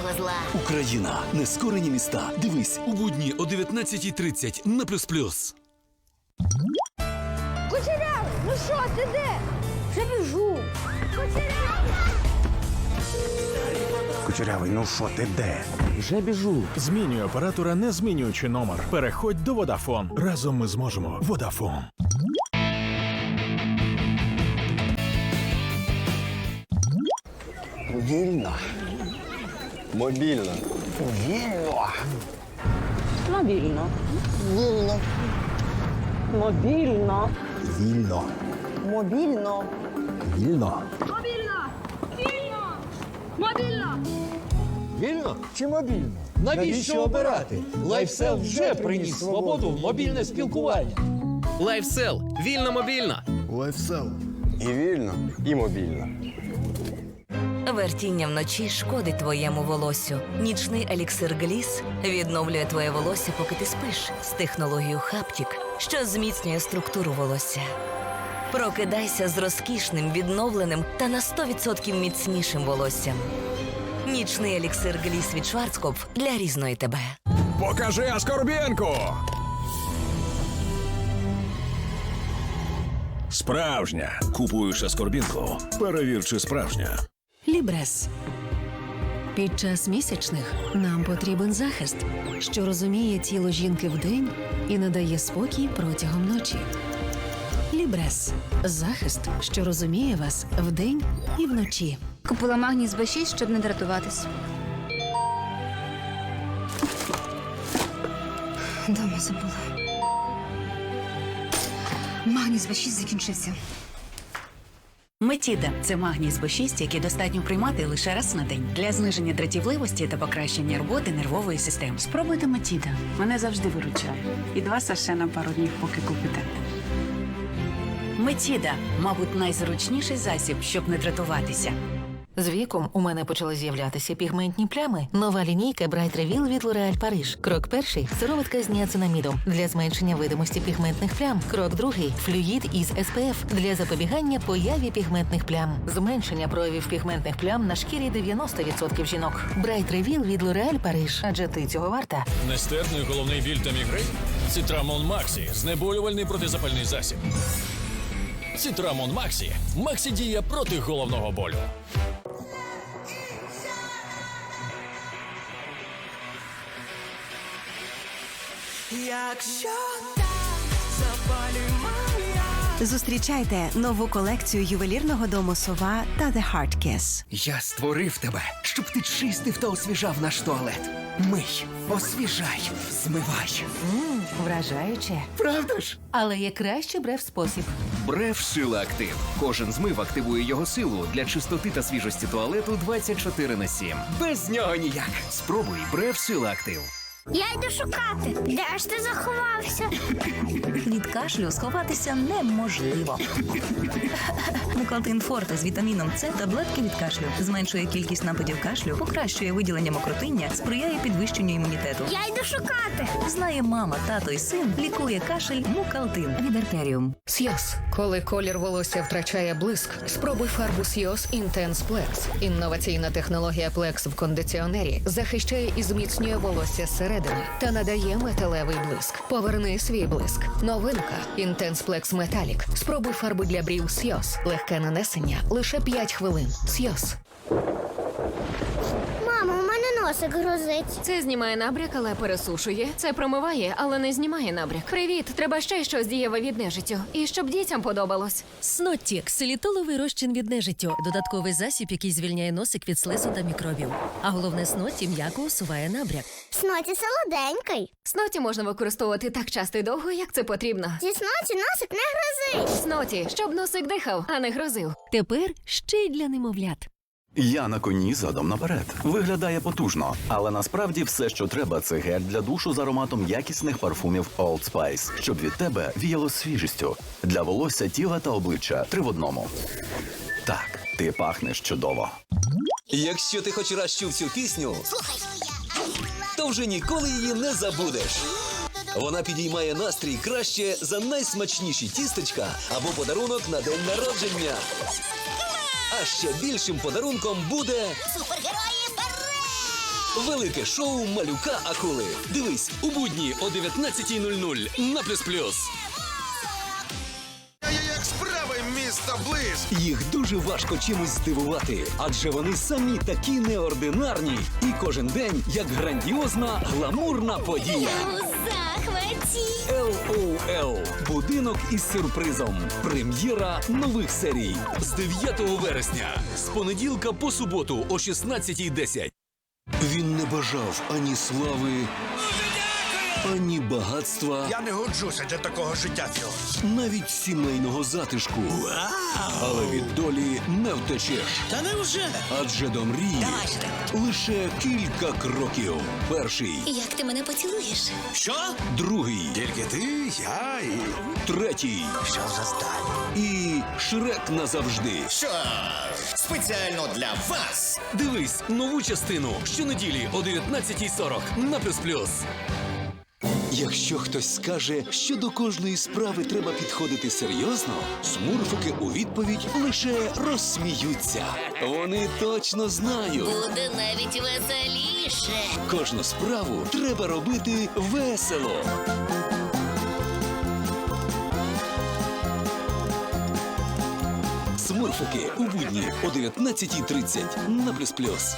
лютого зла. Україна, нескорені міста. Дивись У будні о 19.30 на плюс плюс. Кучерявий, ну що, ти де? Вже біжу. Кучерявий, ну що ти де? Вже біжу. Змінюй оператора, не змінюючи номер. Переходь до Водафон. Разом ми зможемо. Водафон. Вільно. Мобільно. Вільно. Мобільно. Вільно. Мобільно. Вільно. Мобільно. Вільно. Вільно чи мобільно? Навіщо обирати? Лайфсел вже приніс свободу в мобільне спілкування. Лайфсел. Вільно мобільно. Лайфсел. І вільно, і мобільно. Вертіння вночі шкодить твоєму волосю. Нічний еліксир Гліс відновлює твоє волосся, поки ти спиш з технологією Хаптік, що зміцнює структуру волосся. Прокидайся з розкішним, відновленим та на 100% міцнішим волоссям. Нічний еліксир Гліс від Шварцкопф для різної тебе. Покажи Аскорбінку! Справжня. Купуєш аскорбінку. Перевір, чи справжня. Лібрес. Під час місячних нам потрібен захист, що розуміє тіло жінки вдень і надає спокій протягом ночі. Лібрес захист, що розуміє вас вдень і вночі. Купила магніс Б6, щоб не дратуватись. Дома забула. Магніс Б6 закінчився. Метіда це магній з Б6, який достатньо приймати лише раз на день для зниження дратівливості та покращення роботи нервової системи. Спробуйте Метіда. Мене завжди виручає. І два саше на пару днів, поки купите. Метіда, мабуть, найзручніший засіб, щоб не дратуватися. З віком у мене почали з'являтися пігментні плями. Нова лінійка Bright Reveal від L'Oréal Paris. Крок перший сироватка з ніацинамідом для зменшення видимості пігментних плям. Крок другий флюїд із SPF для запобігання появі пігментних плям. Зменшення проявів пігментних плям на шкірі 90% жінок. Bright Reveal від L'Oréal Paris. Адже ти цього варта. Нестерпний головний біль та мігрень? Цитрамон Максі. Знеболювальний протизапальний засіб. Цитрамон Максі. Максі діє проти головного болю. Зустрічайте нову колекцію ювелірного дому Сова та The Heart Kiss. Я створив тебе, щоб ти чистив та освіжав наш туалет. Мий, освіжай, змивай. Вражаюче. Правда ж? Але є кращий брев спосіб. Бреф Сила Актив. Кожен змив активує його силу для чистоти та свіжості туалету 24 на 7. Без нього ніяк. Спробуй Бреф Сила Актив. Я йду шукати. Де ж ти заховався? Від кашлю сховатися неможливо. Мукалтин Форте з вітаміном С таблетки від кашлю зменшує кількість нападів кашлю, покращує виділення мокротиння, сприяє підвищенню імунітету. Я йду шукати. Знає мама, тато і син, лікує кашель Мукалтин від артеріум. Сйоз. Коли колір волосся втрачає блиск, спробуй фарбу Сйоз Intense Plex. Інноваційна технологія Plex в кондиціонері захищає і зміцнює волосся зсередини та надає металевий блиск. Поверни свій блиск. Новинка Intense Plex Metallic. Спробуй фарбу для брів Сйоз. Легке нанесення лише 5 хвилин. Сйоз. Носик грозить. Це знімає набряк, але пересушує. Це промиває, але не знімає набряк. Привіт, треба ще щось дієве від нежиттю. І щоб дітям подобалось. Снотік селітоловий розчин від нежиттю. Додатковий засіб, який звільняє носик від слизу та мікробів. А головне сноті м'яко усуває набряк. Сноті солоденький. Сноті можна використовувати так часто і довго, як це потрібно. Зі сноті носик не грозить. Сноті, щоб носик дихав, а не грозив. Тепер ще й для немовлят. Я на коні задом наперед. Виглядає потужно, але насправді все, що треба, це гель для душу з ароматом якісних парфумів Old Spice, щоб від тебе віяло свіжістю. Для волосся, тіла та обличчя три в одному. Так, ти пахнеш чудово. Якщо ти хоч раз чув цю пісню, то вже ніколи її не забудеш. Вона підіймає настрій краще за найсмачніші тістечка або подарунок на день народження. А ще більшим подарунком буде Супергерої вперед! Велике шоу малюка акули. Дивись у будні о 19.00 на плюс плюс. Як справи, місто Близ? Їх дуже важко чимось здивувати, адже вони самі такі неординарні. І кожен день як грандіозна гламурна подія. Захваті! Будинок із сюрпризом. Прем'єра нових серій з 9 вересня. З понеділка по суботу о 16.10. Він не бажав ані слави, ані багатства, Я не годжуся для такого життя цього. навіть сімейного затишку. Але від долі не втечеш. Та невже? Адже до мрії лише кілька кроків. Перший, Як ти мене поцілуєш? Що? другий, Тільки ти, я і. третій Що за сталь? і Шрек назавжди. Що? Спеціально для вас. Дивись нову частину щонеділі о 19.40 на плюс плюс. Якщо хтось скаже, що до кожної справи треба підходити серйозно, смурфики у відповідь лише розсміються. Вони точно знають. Буде навіть веселіше. Кожну справу треба робити весело. Смурфики у будні о 19.30 на плюс плюс.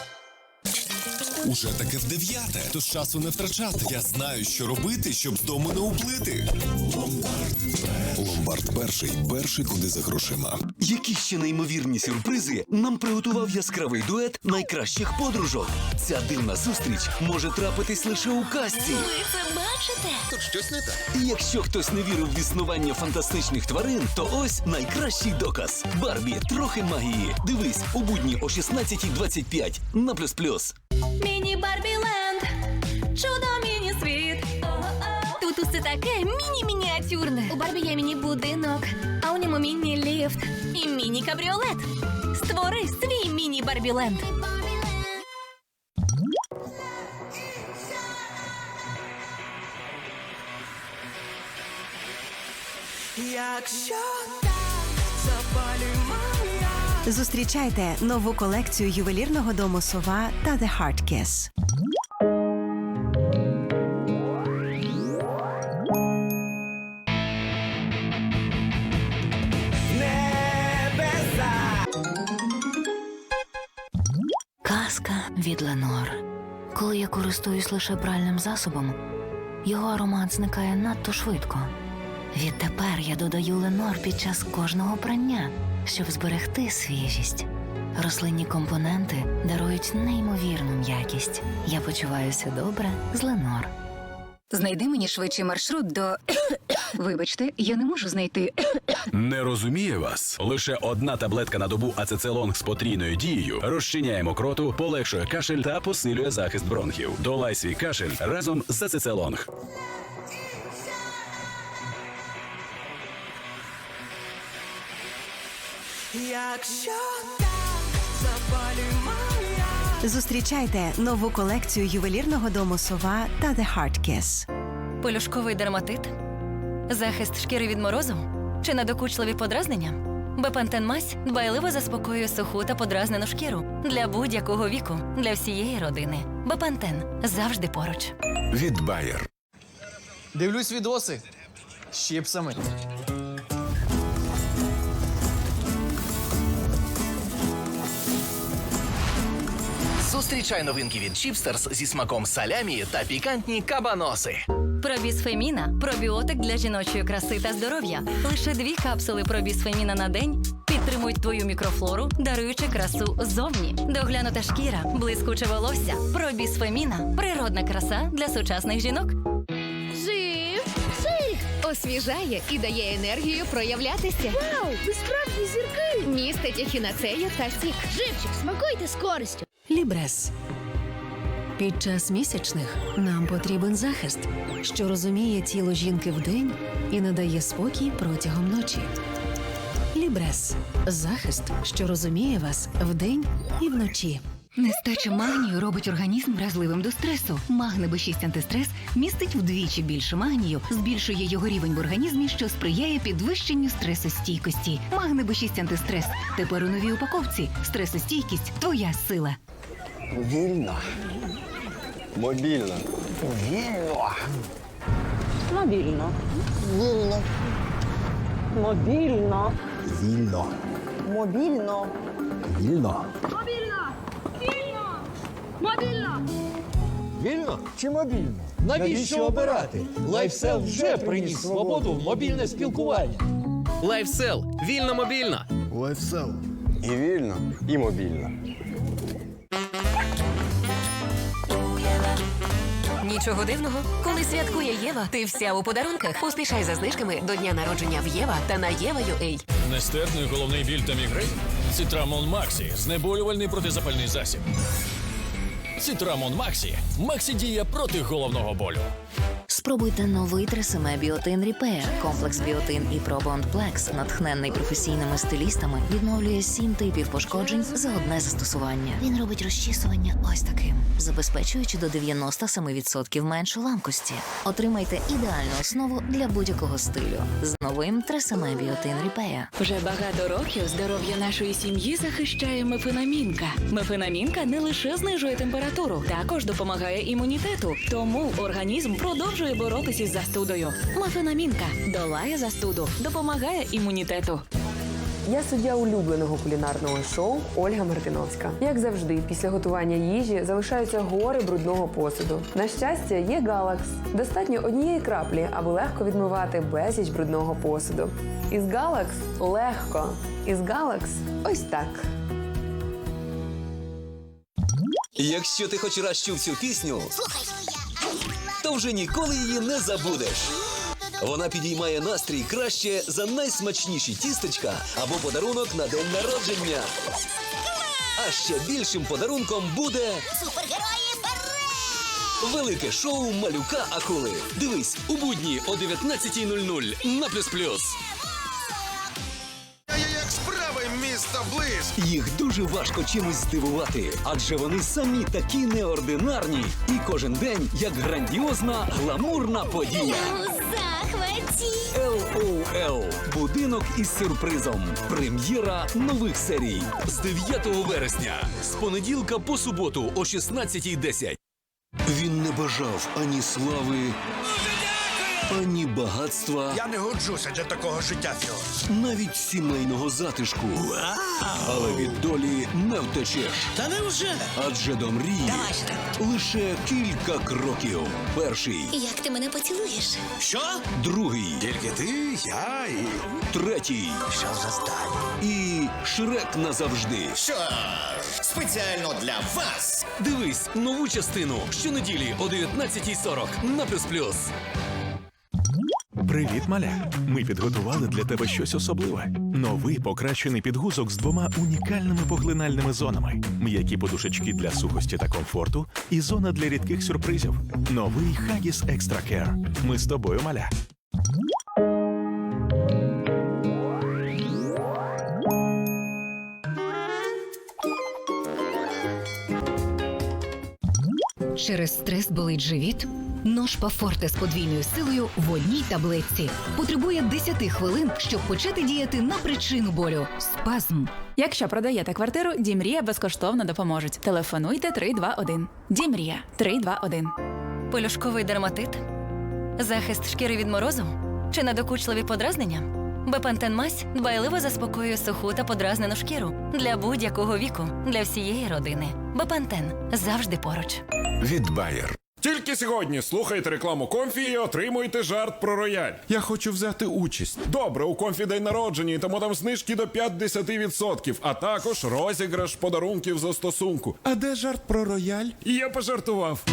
Уже таке в дев'яте, тож часу не втрачати. Я знаю, що робити, щоб з дому не уплити. Ломбард. Ломбард перший, перший куди за грошима. Які ще неймовірні сюрпризи нам приготував яскравий дует найкращих подружок. Ця дивна зустріч може трапитись лише у казці. Ви це бачите? Тут щось не так. І якщо хтось не вірив в існування фантастичних тварин, то ось найкращий доказ. Барбі трохи магії. Дивись у будні о 16.25 на плюс плюс. Барбі є міні-будинок, а у ньому міні-ліфт і міні-кабріолет. Створи свій міні-барбіленд. Зустрічайте нову колекцію ювелірного дому Сова та The Heart Kiss. Користуюсь лише пральним засобом, його аромат зникає надто швидко. Відтепер я додаю Ленор під час кожного прання, щоб зберегти свіжість. Рослинні компоненти дарують неймовірну м'якість. Я почуваюся добре з Ленор. Знайди мені швидший маршрут до. Вибачте, я не можу знайти. Не розуміє вас. Лише одна таблетка на добу ацецелонг з потрійною дією розчиняє мокроту, полегшує кашель та посилює захист бронхів. Долай свій кашель разом з ацецелонг. Зустрічайте нову колекцію ювелірного дому Сова та The Heart Kiss. Полюшковий дерматит? Захист шкіри від морозу? Чи надокучливі подразнення? Бепантен мазь дбайливо заспокоює суху та подразнену шкіру для будь-якого віку, для всієї родини. Бепантен завжди поруч. Від Bayer. Дивлюсь відоси з чіпсами. Зустрічай новинки від Чіпстерс зі смаком салямі та пікантні кабаноси. Пробісфеміна пробіотик для жіночої краси та здоров'я. Лише дві капсули пробісфеміна на день підтримують твою мікрофлору, даруючи красу ззовні. Доглянута шкіра, блискуче волосся. Пробісфеміна природна краса для сучасних жінок. Жив! Жив! Освіжає і дає енергію проявлятися. Вау! Ви справжні зірки! Містить ехінацею та сік. Живчик, смакуйте з користю! Лібрес. Під час місячних нам потрібен захист, що розуміє тіло жінки вдень і надає спокій протягом ночі. Лібрес захист, що розуміє вас вдень і вночі. Нестача магнію робить організм вразливим до стресу. Магне Б6 антистрес містить вдвічі більше магнію, збільшує його рівень в організмі, що сприяє підвищенню стресостійкості. Магне Б6 антистрес. Тепер у новій упаковці. Стресостійкість твоя сила. Вільно. Мобільна. Вільно. Мобільно. Вільно. Мобільно. Вільно. Мобільно. Вільно. Вільно? Чи мобільно? Навіщо обирати? Лайфсел вже приніс свободу в мобільне спілкування. Лайфсел. Вільно мобільно. Лайфсел. І вільно, і мобільно. Нічого дивного, коли святкує Єва, ти вся у подарунках. Поспішай за знижками до дня народження в Єва та на Єва.ua. Нестерпний головний біль та мігрень? Цитрамон Максі. Знеболювальний протизапальний засіб. Цитрамон Максі. Максі діє проти головного болю. Спробуйте новий тресеме Біотин Ріпея. Комплекс Біотин і Пробонд Плекс, натхненний професійними стилістами, відновлює сім типів пошкоджень за одне застосування. Він робить розчісування ось таким, забезпечуючи до 97% менше ламкості. Отримайте ідеальну основу для будь-якого стилю з новим тресеме Біотин Ріпея. Вже багато років здоров'я нашої сім'ї захищає мефенамінка. Мефенамінка не лише знижує температуру, також допомагає імунітету. Тому організм продовжує боротися із застудою. Мефенамінка долає застуду, допомагає імунітету. Я суддя улюбленого кулінарного шоу Ольга Мартиновська. Як завжди, після готування їжі залишаються гори брудного посуду. На щастя, є Галакс. Достатньо однієї краплі, аби легко відмивати безліч брудного посуду. Із Галакс легко. Із Галакс ось так. Якщо ти хоч раз чув цю пісню, то вже ніколи її не забудеш. Вона підіймає настрій краще за найсмачніші тістечка або подарунок на день народження. А ще більшим подарунком буде велике шоу малюка Акули. Дивись у будні о 19.00 на плюс плюс. Їх дуже важко чимось здивувати, адже вони самі такі неординарні. І кожен день як грандіозна гламурна подія. Захваті! LOL. Будинок із сюрпризом. Прем'єра нових серій з 9 вересня. З понеділка по суботу о 16.10. Він не бажав ані слави, ані багатства, Я не годжуся для такого життя, Фіо. навіть сімейного затишку. Але від долі не втечеш. Та невже? Адже до мрії лише кілька кроків. Перший, Як ти мене поцілуєш? Що? другий, Тільки ти, я і. третій Що за сталь? і шрек назавжди. Що? ж, Спеціально для вас. Дивись нову частину щонеділі о 19.40 на плюс плюс. Привіт, маля! Ми підготували для тебе щось особливе. Новий покращений підгузок з двома унікальними поглинальними зонами: м'які подушечки для сухості та комфорту, і зона для рідких сюрпризів. Новий Huggies Extra Care. Ми з тобою, маля. Через стрес болить живіт? Ножпа Форте з подвійною силою в одній таблетці. Потребує 10 хвилин, щоб почати діяти на причину болю спазм. Якщо продаєте квартиру, Дімрія безкоштовно допоможуть. Телефонуйте 321. Дімрія 321. Полюшковий дерматит? Захист шкіри від морозу? Чи надокучливі подразнення? Бепантен мазь дбайливо заспокоює суху та подразнену шкіру для будь-якого віку, для всієї родини. Бепантен завжди поруч. Від Bayer. Тільки сьогодні слухайте рекламу Комфі і отримуйте жарт про рояль. Я хочу взяти участь. Добре, у Комфі день народження, і тому там знижки до 50%, а також розіграш подарунків за стосунку. А де жарт про рояль? Я пожартував.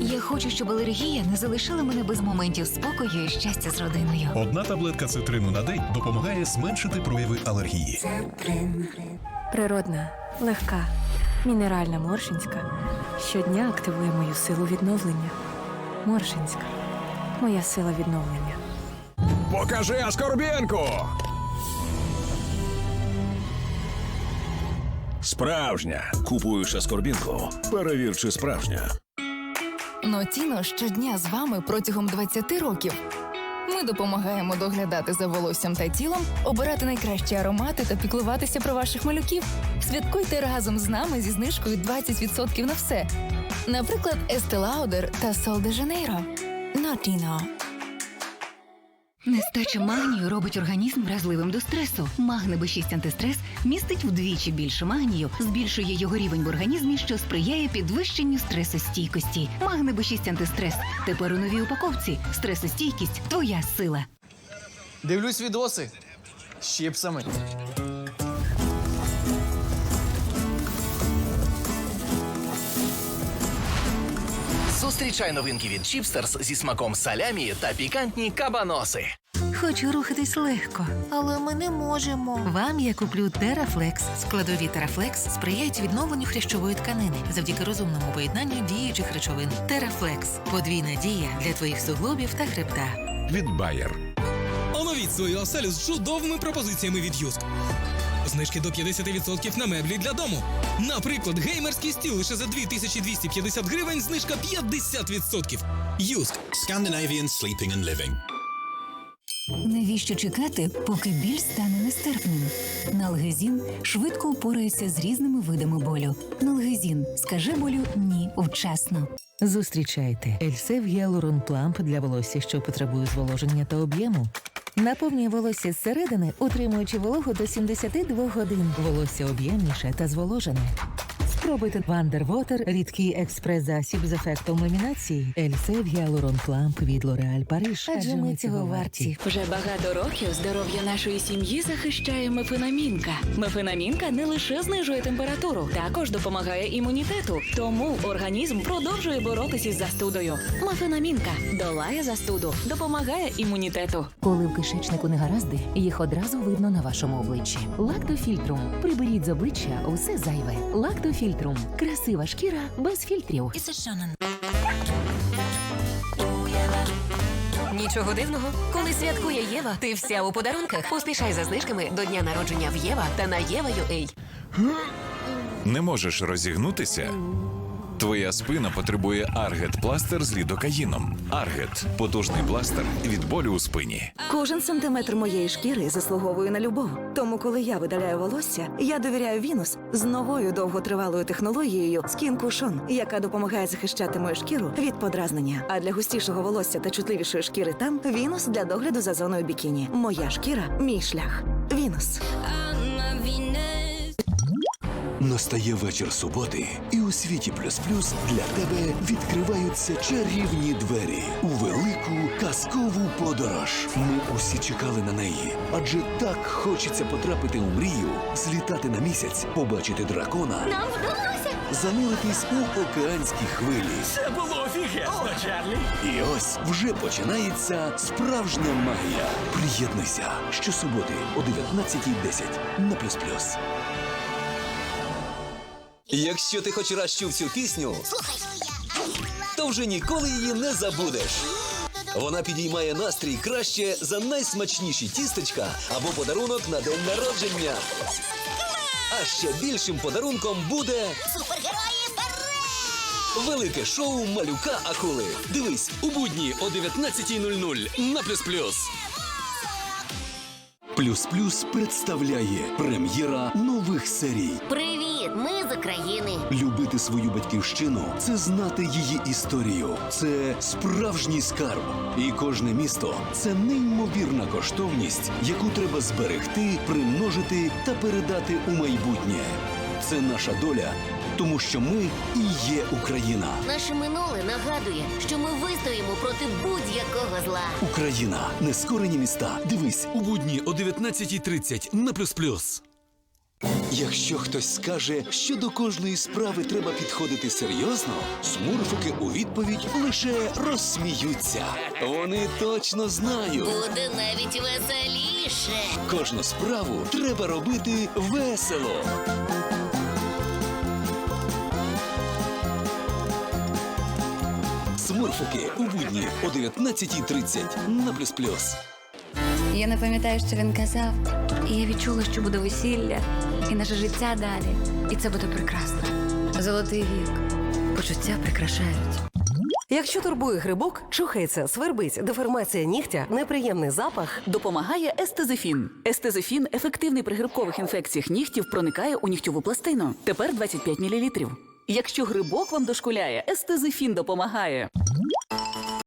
Я хочу, щоб алергія не залишила мене без моментів спокою і щастя з родиною. Одна таблетка цитрину на день допомагає зменшити прояви алергії. Природна, легка, мінеральна Моршинська щодня активує мою силу відновлення. Моршинська. Моя сила відновлення. Покажи Аскорбєнку! Справжня. Купуєш аскорбінку. Перевір, чи справжня. Нотіно щодня з вами протягом 20 років. Ми допомагаємо доглядати за волоссям та тілом, обирати найкращі аромати та піклуватися про ваших малюків. Святкуйте разом з нами зі знижкою 20% на все. Наприклад, Estee Lauder та Sol de Janeiro. Notino. Нестача магнію робить організм вразливим до стресу. Магне Б6 антистрес містить вдвічі більше магнію, збільшує його рівень в організмі, що сприяє підвищенню стресостійкості. Магне Б6 антистрес. Тепер у новій упаковці. Стресостійкість твоя сила. Дивлюсь відоси з чіпсами. Зустрічай новинки від Чіпстерс зі смаком салямі та пікантні кабаноси. Хочу рухатись легко, але ми не можемо. Вам я куплю Терафлекс. Складові Терафлекс сприяють відновленню хрящової тканини завдяки розумному поєднанню діючих речовин. Терафлекс подвійна дія для твоїх суглобів та хребта. Від Bayer. Оновіть свою оселю з чудовими пропозиціями від Юск. Знижки до 50% на меблі для дому. Наприклад, геймерський стіл лише за 2250 гривень, знижка 50%. Юск. Scandinavian Sleeping and Living. Навіщо чекати, поки біль стане нестерпним? Налгезін швидко впорається з різними видами болю. Налгезін скаже болю ні вчасно. Зустрічайте Ельсев Гіалурон Пламп для волосся, що потребує зволоження та об'єму. Наповнює волосся зсередини, утримуючи вологу до 72 годин. Волосся об'ємніше та зволожене. Спробуйте Вандервотер, рідкий експрес-засіб з ефектом ламінації. Ельсев Гіалурон Пламп від Лореаль Париж. Адже ми цього варті. Вже багато років здоров'я нашої сім'ї захищає мефенамінка. Мефенамінка не лише знижує температуру, також допомагає імунітету. Тому організм продовжує боротися із застудою. Мефенамінка долає застуду, допомагає імунітету. Коли в кишечнику негаразди, їх одразу видно на вашому обличчі. Лактофільтрум. Приберіть з обличчя усе зайве. Лактофільтрум. Красива шкіра без фільтрів. Нічого дивного, коли святкує Єва, ти вся у подарунках. Поспішай за знижками до дня народження в Єва та на Єва.ua. Не можеш розігнутися? Твоя спина потребує Аргет пластир з лідокаїном. Аргет потужний пластир від болю у спині. Кожен сантиметр моєї шкіри заслуговує на любов. Тому, коли я видаляю волосся, я довіряю Вінус з новою довготривалою технологією Cushion, яка допомагає захищати мою шкіру від подразнення. А для густішого волосся та чутливішої шкіри там Вінус для догляду за зоною бікіні. Моя шкіра, мій шлях. Вінус. Настає вечір суботи, і у світі плюс плюс для тебе відкриваються чарівні двері у велику казкову подорож. Ми усі чекали на неї, адже так хочеться потрапити у мрію, злітати на місяць, побачити дракона, Нам вдалося! зануритись у океанські хвилі. Це було офігезно, Чарлі! І ось вже починається справжня магія. Приєднуйся щосуботи о 19.10 на плюс плюс. Якщо ти хоч раз чув цю пісню, то вже ніколи її не забудеш. Вона підіймає настрій краще за найсмачніші тістечка або подарунок на день народження. А ще більшим подарунком буде Супергерої велике шоу Малюка Акули. Дивись у будні о 19.00 на плюс плюс. Плюс плюс представляє прем'єра нових серій. Привіт! Ми з України. Любити свою батьківщину це знати її історію. Це справжній скарб. І кожне місто це неймовірна коштовність, яку треба зберегти, примножити та передати у майбутнє. Це наша доля, тому що ми і є Україна. Наше минуле нагадує, що ми вистоїмо проти будь-якого зла. Україна, нескорені міста. Дивись У будні о 19.30 на плюс плюс. Якщо хтось скаже, що до кожної справи треба підходити серйозно, смурфики у відповідь лише розсміються. Вони точно знають. Буде навіть веселіше. Кожну справу треба робити весело. Смурфики у будні о 19.30 на плюс плюс. Я не пам'ятаю, що він казав, і я відчула, що буде весілля, і наше життя далі. І це буде прекрасно. Золотий вік. Почуття прикрашають. Якщо турбує грибок, чухається, свербить, деформація нігтя, неприємний запах, Допомагає естезифін. Естезифін ефективний при грибкових інфекціях нігтів проникає у нігтьову пластину. Тепер 25 мл. Якщо грибок вам дошкуляє, естезифін допомагає.